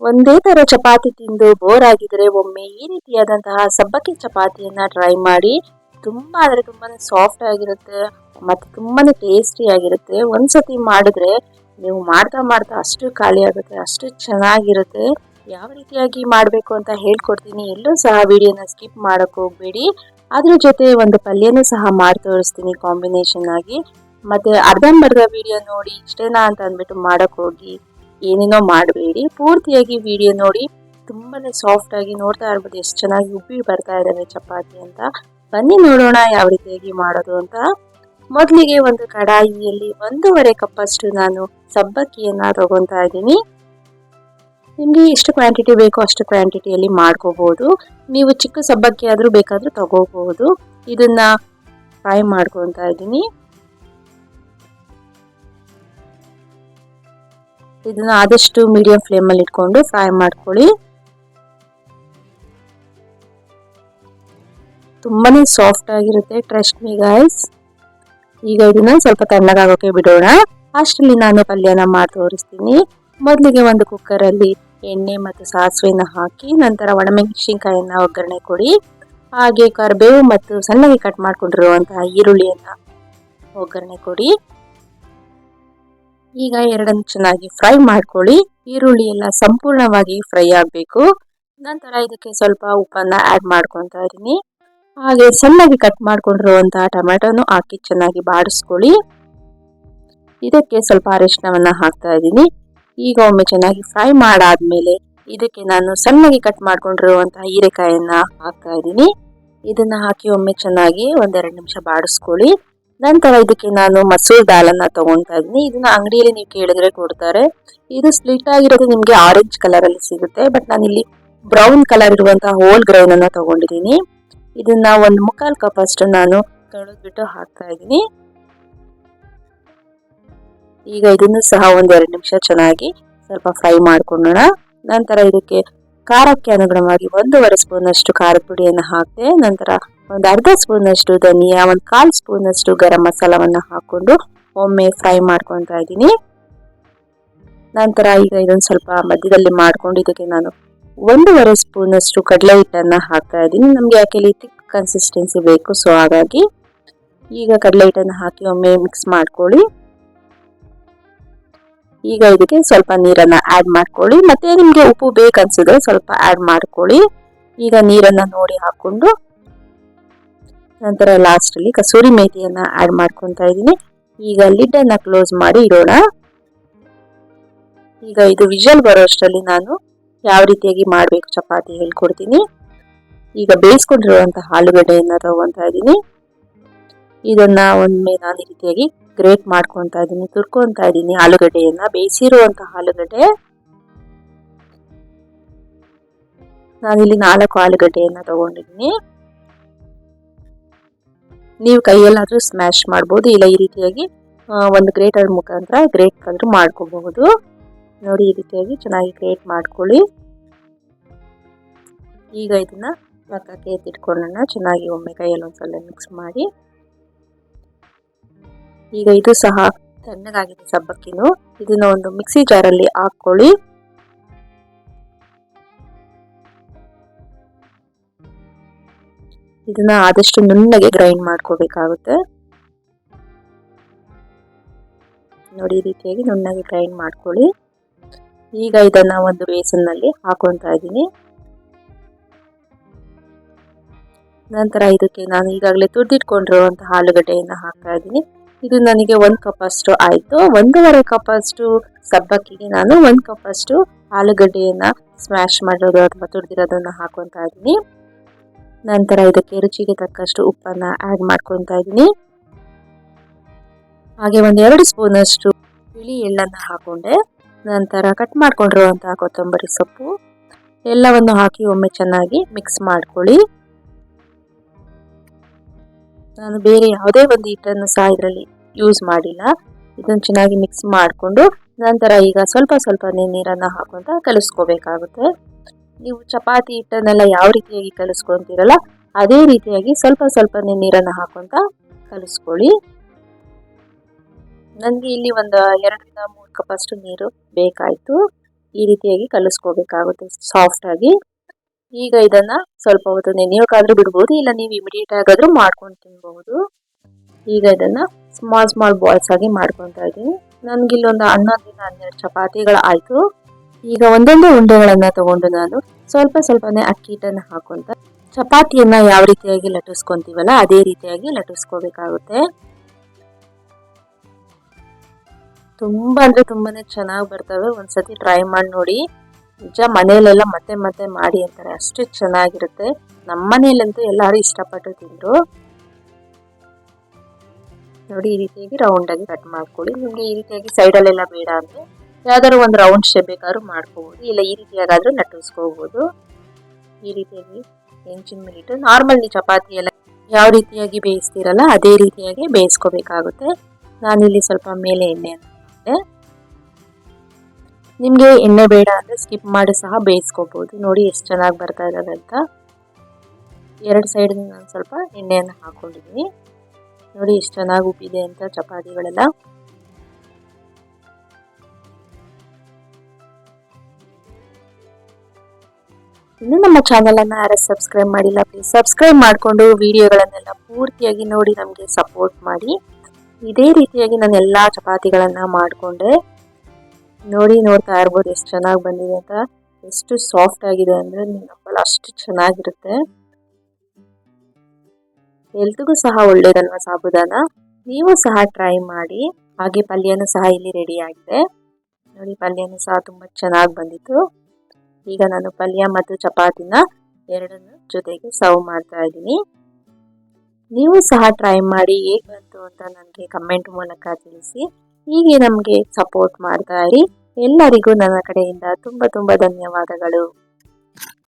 ಒಂದೇ ತರ ಚಪಾತಿ ತಿಂದು ಬೋರ್ ಆಗಿದ್ರೆ ಒಮ್ಮೆ ಈ ರೀತಿಯಾದಂತಹ ಸಬ್ಬಕ್ಕಿ ಚಪಾತಿಯನ್ನ ಟ್ರೈ ಮಾಡಿ ತುಂಬಾ ಅಂದ್ರೆ ತುಂಬಾನೇ ಸಾಫ್ಟ್ ಆಗಿರುತ್ತೆ, ಮತ್ತೆ ತುಂಬಾನೇ ಟೇಸ್ಟಿ ಆಗಿರುತ್ತೆ. ಒಂದ್ಸತಿ ಮಾಡಿದ್ರೆ ನೀವು ಮಾಡ್ತಾ ಮಾಡ್ತಾ ಅಷ್ಟು ಖಾಲಿ ಆಗುತ್ತೆ, ಅಷ್ಟು ಚೆನ್ನಾಗಿರುತ್ತೆ. ಯಾವ ರೀತಿಯಾಗಿ ಮಾಡಬೇಕು ಅಂತ ಹೇಳ್ಕೊಡ್ತೀನಿ. ಎಲ್ಲೂ ಸಹ ವಿಡಿಯೋನ ಸ್ಕಿಪ್ ಮಾಡಕ್ ಹೋಗ್ಬೇಡಿ. ಅದ್ರ ಜೊತೆ ಒಂದು ಪಲ್ಯನೂ ಸಹ ಮಾಡಿ ತೋರಿಸ್ತೀನಿ ಕಾಂಬಿನೇಷನ್ ಆಗಿ. ಮತ್ತೆ ಅರ್ಧಂಬರ್ಧ ವಿಡಿಯೋ ನೋಡಿ ಇಷ್ಟೇನಾ ಅಂತ ಅಂದ್ಬಿಟ್ಟು ಮಾಡಕ್ ಹೋಗಿ. ಏನೇನೋ ಮಾಡಬೇಡಿ. ಪೂರ್ತಿಯಾಗಿ ವಿಡಿಯೋ ನೋಡಿ ತುಂಬಾ ಆಗಿ ನೋಡ್ತಾ ಇರ್ಬೋದು. ಎಷ್ಟು ಚೆನ್ನಾಗಿ ಉಬ್ಬಿ ಬರ್ತಾ ಇದ್ದಾವೆ ಚಪಾತಿ ಅಂತ. ಬನ್ನಿ ನೋಡೋಣ ಯಾವ ರೀತಿಯಾಗಿ ಮಾಡೋದು ಅಂತ. ಮೊದಲಿಗೆ ಒಂದು ಕಡಾಯಿಯಲ್ಲಿ ಒಂದೂವರೆ ಕಪ್ಪಷ್ಟು ನಾನು ಸಬ್ಬಕ್ಕಿಯನ್ನ ತಗೊಂತ ಇದ್ದೀನಿ. ನಿಮಗೆ ಎಷ್ಟು ಕ್ವಾಂಟಿಟಿ ಬೇಕೋ ಅಷ್ಟು ಕ್ವಾಂಟಿಟಿಯಲ್ಲಿ ಮಾಡ್ಕೋಬಹುದು ನೀವು ಚಿಕ್ಕ ಸಬ್ಬಕ್ಕಿ ಆದರೂ ಬೇಕಾದರೂ ತಗೋಬಹುದು ಇದನ್ನ ಫ್ರೈ ಮಾಡ್ಕೊತಾ ಇದ್ದೀನಿ. ಇದನ್ನ ಆದಷ್ಟು ಮೀಡಿಯಂ ಫ್ಲೇಮಲ್ಲಿ ಇಟ್ಕೊಂಡು ಫ್ರೈ ಮಾಡ್ಕೊಳ್ಳಿ. ತುಂಬಾನೇ ಸಾಫ್ಟ್ ಆಗಿರುತ್ತೆ ಟ್ರಸ್ಟ್ ಮೀ ಗಾಯ್ಸ್ ಈಗ ಇದನ್ನ ಸ್ವಲ್ಪ ತಣ್ಣಗಾಗೋಕೆ ಬಿಡೋಣ. ಅಷ್ಟರಲ್ಲಿ ನಾನು ಪಲ್ಯನ ಮಾಡಿ ತೋರಿಸ್ತೀನಿ. ಮೊದಲಿಗೆ ಒಂದು ಕುಕ್ಕರಲ್ಲಿ ಎಣ್ಣೆ ಮತ್ತು ಸಾಸಿವೆನ ಹಾಕಿ, ನಂತರ ಒಣಮೆಣಸಿನ್ಕಾಯಿನ ಒಗ್ಗರಣೆ ಕೊಡಿ. ಹಾಗೆ ಕರಿಬೇವು ಮತ್ತು ಸಣ್ಣಗೆ ಕಟ್ ಮಾಡ್ಕೊಂಡಿರುವಂತಹ ಈರುಳ್ಳಿಯನ್ನು ಒಗ್ಗರಣೆ ಕೊಡಿ. ಈಗ ಎರಡನ್ನು ಚೆನ್ನಾಗಿ ಫ್ರೈ ಮಾಡ್ಕೊಳ್ಳಿ. ಈರುಳ್ಳಿ ಎಲ್ಲ ಸಂಪೂರ್ಣವಾಗಿ ಫ್ರೈ ಆಗಬೇಕು. ನಂತರ ಇದಕ್ಕೆ ಸ್ವಲ್ಪ ಉಪ್ಪನ್ನ ಆಡ್ ಮಾಡ್ಕೊತಾ ಇದ್ದೀನಿ. ಹಾಗೆ ಸಣ್ಣಗೆ ಕಟ್ ಮಾಡ್ಕೊಂಡಿರುವಂತಹ ಟೊಮೆಟೊನು ಹಾಕಿ ಚೆನ್ನಾಗಿ ಬಾಡಿಸ್ಕೊಳ್ಳಿ. ಇದಕ್ಕೆ ಸ್ವಲ್ಪ ಅರಿಶಿನವನ್ನ ಹಾಕ್ತಾ ಇದ್ದೀನಿ. ಈಗ ಒಮ್ಮೆ ಚೆನ್ನಾಗಿ ಫ್ರೈ ಮಾಡಾದ್ಮೇಲೆ ಇದಕ್ಕೆ ನಾನು ಸಣ್ಣಗೆ ಕಟ್ ಮಾಡ್ಕೊಂಡಿರುವಂತಹ ಹೀರೆಕಾಯನ್ನ ಹಾಕ್ತಾ ಇದ್ದೀನಿ. ಇದನ್ನ ಹಾಕಿ ಒಮ್ಮೆ ಚೆನ್ನಾಗಿ ಒಂದೆರಡು ನಿಮಿಷ ಬಾಡಿಸ್ಕೊಳ್ಳಿ. ನಂತರ ಇದಕ್ಕೆ ನಾನು ಮಸೂರ್ ದಾಲನ್ನ ತಗೊತಾ ಇದ್ದೀನಿ. ಇದನ್ನ ಅಂಗಡಿಯಲ್ಲಿ ನೀವು ಕೇಳಿದ್ರೆ ಕೊಡ್ತಾರೆ. ಇದು ಸ್ಲಿಟ್ ಆಗಿರೋದು ನಿಮ್ಗೆ ಆರೆಂಜ್ ಕಲರ್ ಅಲ್ಲಿ ಸಿಗುತ್ತೆ. ಬಟ್ ನಾನು ಇಲ್ಲಿ ಬ್ರೌನ್ ಕಲರ್ ಇರುವಂತಹ ಹೋಲ್ ಗ್ರೈನ್ ಅನ್ನ ತಗೊಂಡಿದ್ದೀನಿ. ಇದನ್ನ ಒಂದು ಮುಕ್ಕಾಲ್ ಕಪ್ ಅಷ್ಟು ನಾನು ತೊಳೆದ್ಬಿಟ್ಟು ಹಾಕ್ತಾ ಇದ್ದೀನಿ. ಈಗ ಇದನ್ನು ಸಹ ಒಂದೆರಡು ನಿಮಿಷ ಚೆನ್ನಾಗಿ ಸ್ವಲ್ಪ ಫ್ರೈ ಮಾಡ್ಕೊಳ್ಳೋಣ ನಂತರ ಇದಕ್ಕೆ ಖಾರಕ್ಕೆ ಅನುಗುಣವಾಗಿ ಒಂದೂವರೆ ಸ್ಪೂನ್ ಅಷ್ಟು ಖಾರದ ಪುಡಿಯನ್ನು ಹಾಕಿದೆ ನಂತರ ಒಂದು ಅರ್ಧ ಸ್ಪೂನಷ್ಟು ಧನಿಯಾ, ಒಂದು ಕಾಲು ಸ್ಪೂನಷ್ಟು ಗರಂ ಮಸಾಲವನ್ನು ಹಾಕೊಂಡು ಒಮ್ಮೆ ಫ್ರೈ ಮಾಡ್ಕೊತಾ ಇದ್ದೀನಿ. ನಂತರ ಈಗ ಇದೊಂದು ಸ್ವಲ್ಪ ಮಧ್ಯದಲ್ಲಿ ಮಾಡ್ಕೊಂಡು ಇದಕ್ಕೆ ನಾನು ಒಂದೂವರೆ ಸ್ಪೂನಷ್ಟು ಕಡಲೆ ಹಿಟ್ಟನ್ನು ಹಾಕ್ತಾ ಇದ್ದೀನಿ. ನಮಗೆ ಯಾಕೆ ತಿಕ್ ಕನ್ಸಿಸ್ಟೆನ್ಸಿ ಬೇಕು ಸೊ ಹಾಗಾಗಿ ಈಗ ಕಡಲೆ ಹಿಟ್ಟನ್ನು ಹಾಕಿ ಒಮ್ಮೆ ಮಿಕ್ಸ್ ಮಾಡ್ಕೊಳ್ಳಿ. ಈಗ ಇದಕ್ಕೆ ಸ್ವಲ್ಪ ನೀರನ್ನು ಆ್ಯಡ್ ಮಾಡ್ಕೊಳ್ಳಿ. ಮತ್ತು ನಿಮಗೆ ಉಪ್ಪು ಬೇಕನ್ಸಿದ್ರೆ ಸ್ವಲ್ಪ ಆ್ಯಡ್ ಮಾಡ್ಕೊಳ್ಳಿ. ಈಗ ನೀರನ್ನು ನೋಡಿ ಹಾಕೊಂಡು ನಂತರ ಲಾಸ್ಟಲ್ಲಿ ಕಸೂರಿ ಮೇಥಿಯನ್ನ ಆಡ್ ಮಾಡ್ಕೊತಾ ಇದ್ದೀನಿ. ಈಗ ಲಿಡ್ಡನ್ನು ಕ್ಲೋಸ್ ಮಾಡಿ ಇಡೋಣ. ಈಗ ಇದು ವಿಜಲ್ ಬರೋ ಅಷ್ಟರಲ್ಲಿ ನಾನು ಯಾವ ರೀತಿಯಾಗಿ ಮಾಡಬೇಕು ಚಪಾತಿ ಹೇಳ್ಕೊಡ್ತೀನಿ. ಈಗ ಬೇಯಿಸ್ಕೊಂಡಿರುವಂಥ ಆಲೂಗಡ್ಡೆಯನ್ನು ತಗೊತಾ ಇದ್ದೀನಿ. ಇದನ್ನ ಒಮ್ಮೆ ನಾನು ಈ ರೀತಿಯಾಗಿ ಗ್ರೇಟ್ ಮಾಡ್ಕೊತಾ ಇದ್ದೀನಿ. ತುರ್ಕೊತಾ ಇದ್ದೀನಿ ಆಲೂಗಡ್ಡೆಯನ್ನು. ಬೇಯಿಸಿರುವಂಥ ಆಲೂಗಡ್ಡೆ. ನಾನಿಲ್ಲಿ ನಾಲ್ಕು ಆಲೂಗಡ್ಡೆಯನ್ನು ತಗೊಂಡಿದ್ದೀನಿ. ನೀವು ಕೈಯಲ್ಲಾದರೂ ಸ್ಮ್ಯಾಶ್ ಮಾಡ್ಬೋದು. ಇಲ್ಲ, ಈ ರೀತಿಯಾಗಿ ಒಂದು ಗ್ರೇಟರ್ ಮುಖಾಂತರ ಗ್ರೇಟ್ ಆದರೂ ಮಾಡ್ಕೋಬಹುದು. ನೋಡಿ, ಈ ರೀತಿಯಾಗಿ ಚೆನ್ನಾಗಿ ಗ್ರೇಟ್ ಮಾಡ್ಕೊಳ್ಳಿ. ಈಗ ಇದನ್ನ ಪಕ್ಕಕ್ಕೆ ಎತ್ತಿಟ್ಕೊಳ್ಳೋಣ. ಚೆನ್ನಾಗಿ ಒಮ್ಮೆ ಕೈಯಲ್ಲಿ ಒಂದ್ಸಲ ಮಿಕ್ಸ್ ಮಾಡಿ. ಈಗ ಇದು ಸಹ ತಣ್ಣಗಾಗಿದೆ ಸಬ್ಬಕ್ಕಿನೂ ಇದನ್ನ ಒಂದು ಮಿಕ್ಸಿ ಜಾರಲ್ಲಿ ಹಾಕೊಳ್ಳಿ ಇದನ್ನ ಆದಷ್ಟು ನುಣ್ಣಗೆ ಗ್ರೈಂಡ್ ಮಾಡ್ಕೋಬೇಕಾಗುತ್ತೆ. ನೋಡಿ, ಈ ರೀತಿಯಾಗಿ ನುಣ್ಣಗೆ ಗ್ರೈಂಡ್ ಮಾಡ್ಕೊಳ್ಳಿ. ಈಗ ಇದನ್ನ ಒಂದು ಬೇಸನ್ನಲ್ಲಿ ಹಾಕೊತಾ ಇದ್ದೀನಿ. ನಂತರ ಇದಕ್ಕೆ ನಾನು ಈಗಾಗಲೇ ತುರ್ದಿಟ್ಕೊಂಡಿರುವಂತಹ ಆಲೂಗಡ್ಡೆಯನ್ನು ಹಾಕ್ತಾ ಇದ್ದೀನಿ. ಇದು ನನಗೆ ಒಂದು ಕಪ್ ಅಷ್ಟು ಆಯಿತು. ಒಂದೂವರೆ ಕಪ್ ಅಷ್ಟು ಸಬ್ಬಕ್ಕಿಗೆ ನಾನು ಒಂದು ಕಪ್ ಅಷ್ಟು ಆಲೂಗಡ್ಡೆಯನ್ನ ಸ್ಮ್ಯಾಶ್ ಮಾಡಿರೋದು ಅಥವಾ ತುರ್ದಿರೋದನ್ನ ಹಾಕೊತಾ ಇದ್ದೀನಿ. ನಂತರ ಇದಕ್ಕೆ ರುಚಿಗೆ ತಕ್ಕಷ್ಟು ಉಪ್ಪನ್ನ ಆಡ್ ಮಾಡ್ಕೊತಾ ಇದ್ದೀನಿ. ಹಾಗೆ ಒಂದು ಎರಡು ಸ್ಪೂನಷ್ಟು ಬಿಳಿ ಎಳ್ಳನ್ನು ಹಾಕೊಂಡೆ. ನಂತರ ಕಟ್ ಮಾಡ್ಕೊಂಡಿರುವಂತಹ ಕೊತ್ತಂಬರಿ ಸೊಪ್ಪು. ಎಲ್ಲವನ್ನು ಹಾಕಿ ಒಮ್ಮೆ ಚೆನ್ನಾಗಿ ಮಿಕ್ಸ್ ಮಾಡ್ಕೊಳ್ಳಿ. ನಾನು ಬೇರೆ ಯಾವುದೇ ಒಂದು ಹಿಟ್ಟನ್ನು ಸಹ ಇದರಲ್ಲಿ ಯೂಸ್ ಮಾಡಿಲ್ಲ. ಇದನ್ನು ಚೆನ್ನಾಗಿ ಮಿಕ್ಸ್ ಮಾಡಿಕೊಂಡು ನಂತರ ಈಗ ಸ್ವಲ್ಪ ಸ್ವಲ್ಪ ನೀರನ್ನು ಹಾಕೊಂತ ಕಲಿಸ್ಕೋಬೇಕಾಗುತ್ತೆ. ನೀವು ಚಪಾತಿ ಹಿಟ್ಟನ್ನೆಲ್ಲ ಯಾವ ರೀತಿಯಾಗಿ ಕಲಿಸ್ಕೊಂತೀರಲ್ಲ, ಅದೇ ರೀತಿಯಾಗಿ ಸ್ವಲ್ಪ ಸ್ವಲ್ಪ ನೀರನ್ನು ಹಾಕೊಂತ ಕಲಿಸ್ಕೊಳ್ಳಿ. ನನಗೆ ಇಲ್ಲಿ ಒಂದು ಎರಡರಿಂದ ಮೂರು ಕಪ್ ಅಷ್ಟು ನೀರು ಬೇಕಾಯಿತು. ಈ ರೀತಿಯಾಗಿ ಕಲಿಸ್ಕೋಬೇಕಾಗುತ್ತೆ ಸಾಫ್ಟ್ ಆಗಿ. ಈಗ ಇದನ್ನ ಸ್ವಲ್ಪ ಹೊತ್ತು ನೆನೆಯೋಕ್ಕಾದ್ರೂ ಬಿಡ್ಬೋದು, ಇಲ್ಲ ನೀವು ಇಮಿಡಿಯೇಟ್ ಆಗಾದ್ರೂ ಮಾಡ್ಕೊಂಡು ತಿನ್ಬಹುದು. ಈಗ ಇದನ್ನ ಸ್ಮಾಲ್ ಸ್ಮಾಲ್ ಬಾಯ್ಸ್ ಆಗಿ ಮಾಡ್ಕೊತಾ ಇದ್ದೀನಿ. ನನಗಿಲ್ಲೊಂದು ಹನ್ನೊಂದರಿಂದ ಹನ್ನೆರಡು ಚಪಾತಿಗಳು ಆಯ್ತು ಈಗ ಒಂದೊಂದು ಉಂಡೆಗಳನ್ನ ತಗೊಂಡು ನಾನು ಸ್ವಲ್ಪ ಸ್ವಲ್ಪನೇ ಅಕ್ಕಿ ಹಿಟ್ಟನ್ನು ಹಾಕೊಂತ ಚಪಾತಿಯನ್ನ ಯಾವ ರೀತಿಯಾಗಿ ಲಟ್ಟಿಸ್ಕೊಂತೀವಲ್ಲ ಅದೇ ರೀತಿಯಾಗಿ ಲಟ್ಟಿಸ್ಕೋಬೇಕಾಗುತ್ತೆ. ತುಂಬಾ ಅಂದ್ರೆ ತುಂಬಾನೇ ಚೆನ್ನಾಗಿ ಬರ್ತವೆ. ಒಂದ್ಸತಿ ಟ್ರೈ ಮಾಡಿ ನೋಡಿ. ನಿಜ ಮನೆಯಲ್ಲೆಲ್ಲ ಮತ್ತೆ ಮತ್ತೆ ಮಾಡಿ ಅಂತಾರೆ. ಅಷ್ಟು ಚೆನ್ನಾಗಿರುತ್ತೆ. ನಮ್ಮ ಮನೆಯಲ್ಲಂತೂ ಎಲ್ಲರೂ ಇಷ್ಟಪಟ್ಟು ತಿಂದ್ರು. ನೋಡಿ ಈ ರೀತಿಯಾಗಿ ರೌಂಡಾಗಿ ಕಟ್ ಮಾಡ್ಕೊಳ್ಳಿ. ನಿಮಗೆ ಈ ರೀತಿಯಾಗಿ ಸೈಡಲ್ಲೆಲ್ಲ ಬೇಡ ಅಂದ್ರೆ ಯಾವ್ದಾದ್ರು ಒಂದು ರೌಂಡ್ ಶೇಪ್ ಬೇಕಾದ್ರೂ ಮಾಡ್ಕೋಬೋದು. ಇಲ್ಲ, ಈ ರೀತಿಯಾಗಾದ್ರೂ ಲಟ್ಟಿಸ್ಕೋಬಹುದು ಈ ರೀತಿಯಾಗಿ ಹೆಂಚಿನ ಮೇಲಿಟ್ಟು ನಾರ್ಮಲ್ ಚಪಾತಿ ಎಲ್ಲ ಯಾವ ರೀತಿಯಾಗಿ ಬೇಯಿಸ್ತೀರಲ್ಲ, ಅದೇ ರೀತಿಯಾಗಿ ಬೇಯಿಸ್ಕೋಬೇಕಾಗುತ್ತೆ. ನಾನಿಲ್ಲಿ ಸ್ವಲ್ಪ ಮೇಲೆ ಎಣ್ಣೆ ಹಾಕಿದೆ. ನಿಮಗೆ ಎಣ್ಣೆ ಬೇಡ ಅಂದರೆ ಸ್ಕಿಪ್ ಮಾಡಿ ಸಹ ಬೇಯಿಸ್ಕೋಬೋದು. ನೋಡಿ ಎಷ್ಟು ಚೆನ್ನಾಗಿ ಬರ್ತಾ ಇದ್ದಾವೆ ಅಂತ. ಎರಡು ಸೈಡ್ ನಾನು ಸ್ವಲ್ಪ ಎಣ್ಣೆಯನ್ನು ಹಾಕೊಂಡಿದ್ದೀನಿ. ನೋಡಿ ಎಷ್ಟು ಚೆನ್ನಾಗಿ ಉಪ್ಪಿದೆ ಅಂತ, ಚಪಾತಿಗಳೆಲ್ಲ. ಇನ್ನು ನಮ್ಮ ಚಾನಲ್ ಅನ್ನ ಯಾರು ಸಬ್ಸ್ಕ್ರೈಬ್ ಮಾಡಿಲ್ಲ ಪ್ಲೀಸ್ ಸಬ್ಸ್ಕ್ರೈಬ್ ಮಾಡಿಕೊಂಡು ವಿಡಿಯೋಗಳನ್ನೆಲ್ಲ ಪೂರ್ತಿಯಾಗಿ ನೋಡಿ ನಮಗೆ ಸಪೋರ್ಟ್ ಮಾಡಿ. ಇದೇ ರೀತಿಯಾಗಿ ನಾನು ಎಲ್ಲಾ ಚಪಾತಿಗಳನ್ನು ಮಾಡಿಕೊಂಡೆ. ನೋಡಿ, ನೋಡ್ತಾ ಇರ್ಬೋದು ಎಷ್ಟು ಚೆನ್ನಾಗಿ ಬಂದಿದೆ ಅಂತ. ಎಷ್ಟು ಸಾಫ್ಟ್ ಆಗಿದೆ ಅಂದ್ರೆ ನಂಬಲ್ಲ ಅಷ್ಟು ಚೆನ್ನಾಗಿರುತ್ತೆ. ಎಲ್ತಿಗೂ ಸಹ ಒಳ್ಳೇದಲ್ವಾ ಸಾಬುದಾನ? ನೀವು ಸಹ ಟ್ರೈ ಮಾಡಿ. ಹಾಗೆ ಪಲ್ಯನೂ ಸಹ ಇಲ್ಲಿ ರೆಡಿ ಆಗಿದೆ. ನೋಡಿ, ಪಲ್ಯನೂ ಸಹ ತುಂಬಾ ಚೆನ್ನಾಗಿ ಬಂದಿತ್ತು. ಈಗ ನಾನು ಪಲ್ಯ ಮತ್ತು ಚಪಾತಿನ ಎರಡನ್ನು ಜೊತೆಗೆ ಸರ್ವ್ ಮಾಡ್ತಾ ಇದ್ದೀನಿ. ನೀವು ಸಹ ಟ್ರೈ ಮಾಡಿ ಹೇಗೆ ಬಂತು ಅಂತ ನನಗೆ ಕಮೆಂಟ್ ಮೂಲಕ ತಿಳಿಸಿ. ಹೀಗೆ ನಮಗೆ ಸಪೋರ್ಟ್ ಮಾಡ್ತಾ ಇರಿ. ಎಲ್ಲರಿಗೂ ನನ್ನ ಕಡೆಯಿಂದ ತುಂಬ ತುಂಬ ಧನ್ಯವಾದಗಳು.